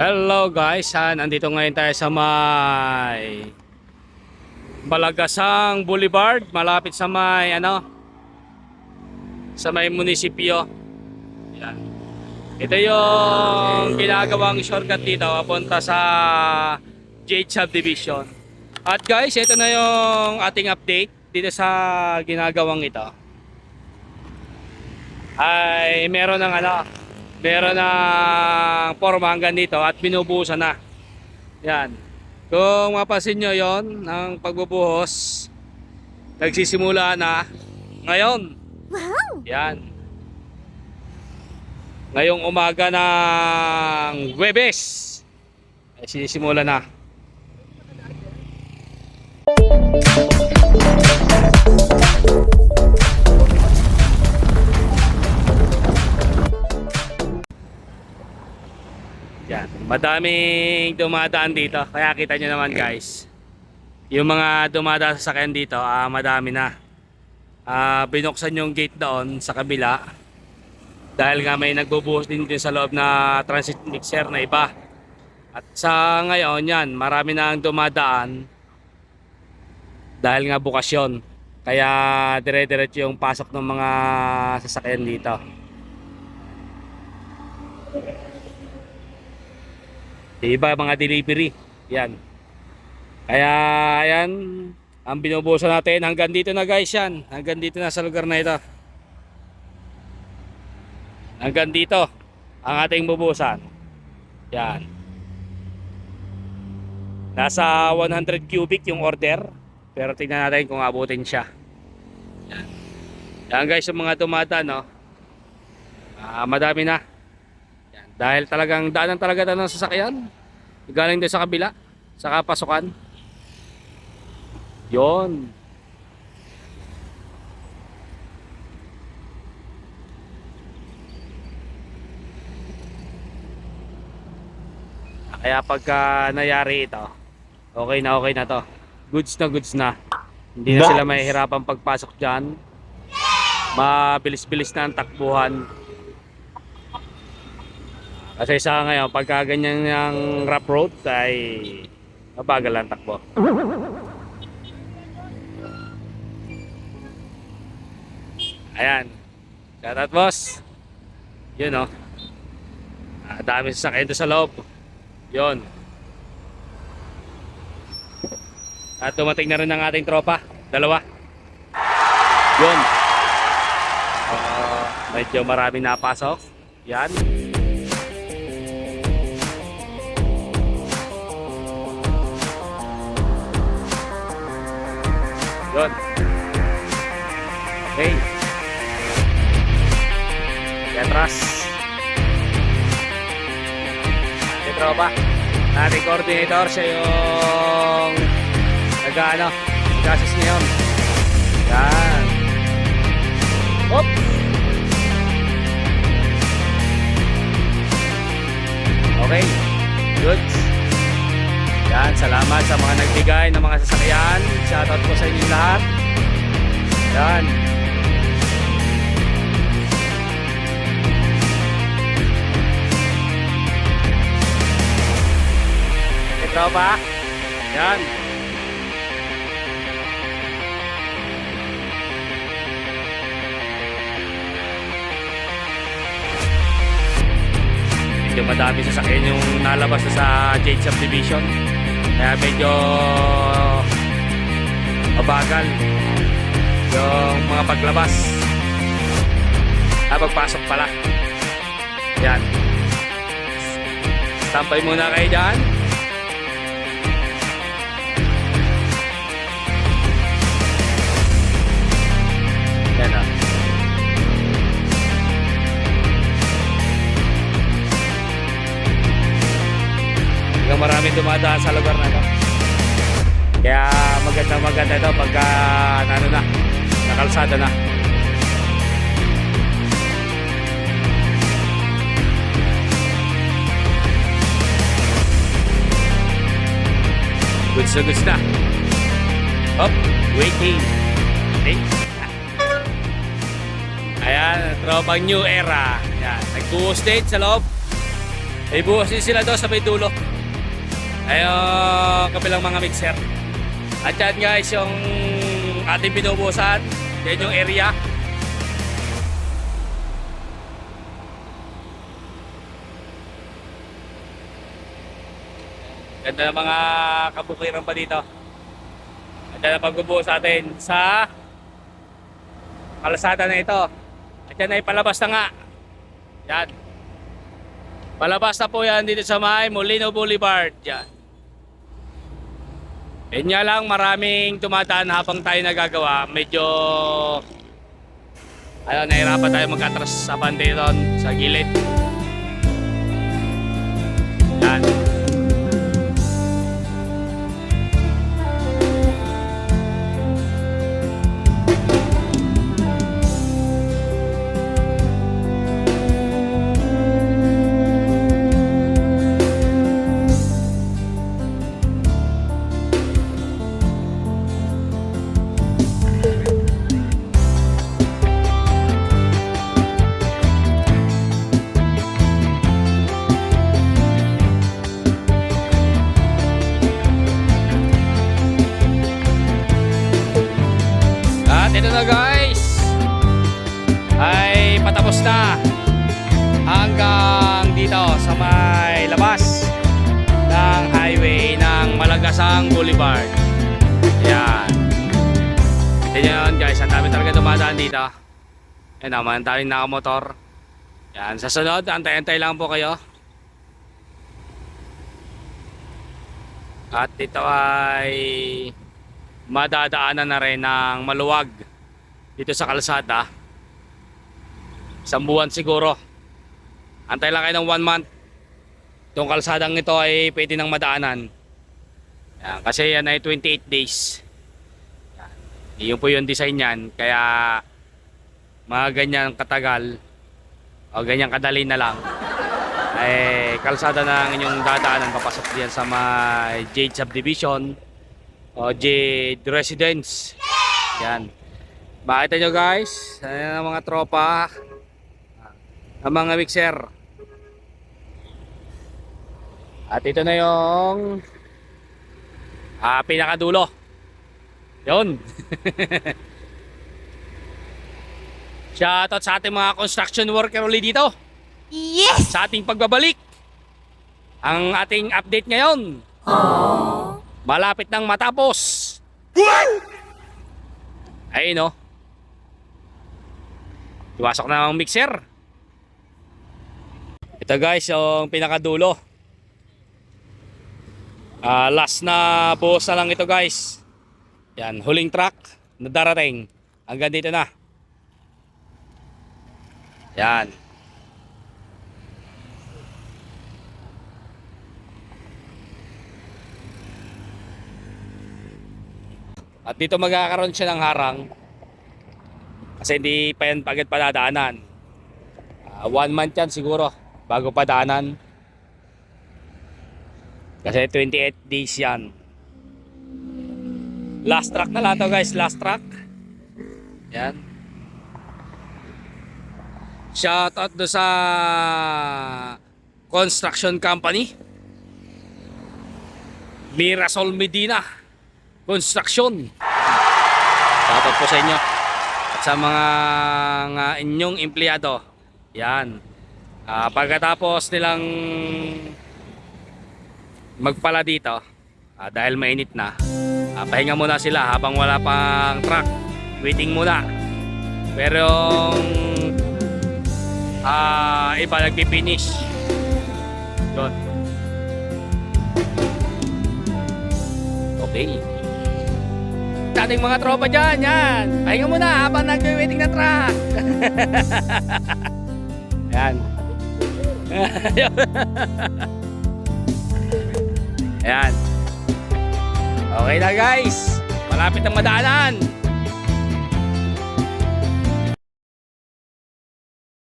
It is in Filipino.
Hello guys, ah, nandito ngayon tayo sa may Malagasang Boulevard, malapit sa may ano sa may munisipyo. Yan. Ito yung ginagawang shortcut dito papunta sa Jade Subdivision. At guys, ito na yung ating update dito sa ginagawang ito. Ay meron ng ano, meron ng forma hanggang dito at binubuhusan na. Yan. Kung mapasin nyo yon ang pagbubuhos, nagsisimula na ngayon. Wow! Yan. Ngayong umaga ng Webes, ay sinisimula na. Madaming dumadaan dito. Kaya kita nyo naman guys. Yung mga dumadaan sa sakyan dito, ah, madami na. Ah, binuksan yung gate doon sa kabila. Dahil nga may nagbubuhos din din sa loob na transit mixer na iba. At sa ngayon yan, marami na ang dumadaan. Dahil nga bukasyon. Kaya dire-diretso yung pasok ng mga sasakyan dito. Iba mga delivery. Yan. Kaya yan, ang binubusan natin hanggang dito na guys yan. Hanggang dito na sa lugar na ito. Hanggang dito ang ating bubusan. Yan. Nasa 100 cubic yung order. Pero tingnan natin kung abutin siya. Yan. Yan guys, yung mga tumata no. Ah, madami na. Dahil talagang daanan talaga ito ng sasakyan. Galing doon sa kabila. Sa kapasukan. Yon. Kaya pagka nangyari ito, okay na okay na to. Goods na goods na. Hindi na sila mahihirapan pagpasok dyan. Mabilis-bilis na ang takbuhan. Kasi sa ngayon, pagka ganyan yung rough road, ay mabagal ang takbo. Ayan. Shout out boss. Yun oh. Ah, dami sasakyan doon sa loob. Yun. At dumating na rin ang ating tropa. Dalawa. Yun. Ah, medyo maraming napasok. Yan. Yun. Tropa. Ating coordinator siya yung nag-ano, gasis ngayon. Yan. Hop! Okay. Good. Yan, salamat sa mga nagbigay ng mga sasakyan. Shoutout po sa inyo lahat. Yan. Ito ba? Yan. Medyo madami sasakyan yung nalabas na sa Jade Subdivision. Kaya medyo mabagal yung mga paglabas. Ah, pagpasok pala. Yan. Tampay muna kayo dyan. Hanggang maraming dumadaan sa lugar na to. Kaya maganda maganda ito pagka ano na, nakalsada na. Goods na goods na. Hop, waiting. Okay. Ayan, tropang new era. Ayan, nag-state sa loob. Din sila doon sa may dulo. Ayun, kabilang mga mixer. At yan guys, yung ating binubusan. Yan yung area. Ganda ng mga kabukiran pa dito. Ganda na pagbubuhos atin sa kalasada na ito. At yan ay palabas na nga. Yan. Palabas na po yan dito sa may Molino Boulevard. Yan. Yun nga lang, maraming tumataan habang tayo nagagawa. Medyo, ayun, nahirapan tayo mag-atras sa doon, sa gilid. Yan. Ito na guys, ay patapos na hanggang dito sa may labas ng highway ng Malagasang Boulevard. Yan. Ito yun guys, ang dami talaga dumadaan dito. Yan naman, tayo nakamotor. Yan, sa sunod, antay-antay lang po kayo. At ito ay madadaanan na rin ng maluwag dito sa kalsada. Isang buwan siguro. Antay lang kayo ng one month. Itong kalsadang ito ay pwede nang madaanan. Yan, kasi yan ay 28 days. Yan. Yun po yung design yan. Kaya mga ganyan katagal o ganyan kadali na lang ay kalsada na ang inyong dadaanan papasok diyan sa may Jade Subdivision o Jade Residence. Yan. Makita nyo guys, ayan ang mga tropa, ang mga mixer. At ito na yung ah, pinakadulo. Yun. Shoutout sa ating mga construction worker ulit dito Yes! sa ating pagbabalik. Ang ating update ngayon. Malapit nang matapos. Ay no. Iwasok na ang mixer. Ito guys, yung pinakadulo. Ah, last na buhos na lang ito guys. Yan, huling truck na darating. Hanggang dito na. Yan. At dito magkakaroon siya ng harang. Kasi hindi pa yan agad padadaanan. Ah, one month yan siguro bago padaanan. Kasi 28 days yan. Last track na lang to guys, last track. Yan. Shout out do sa construction company. Mirasol Medina Construction. Shout out po sa inyo. Sa mga nga inyong empleyado. Yan. Ah, pagkatapos nilang magpala dito, ah, dahil mainit na, ah, pahinga muna sila habang wala pang truck. Waiting muna. Pero ah, iba nagpipinish. Yun. Okay. Dating mga tropa dyan, yan. Pahinga muna habang nag-waiting na truck. yan. Ayan. Okay na guys. Malapit ang madaanan.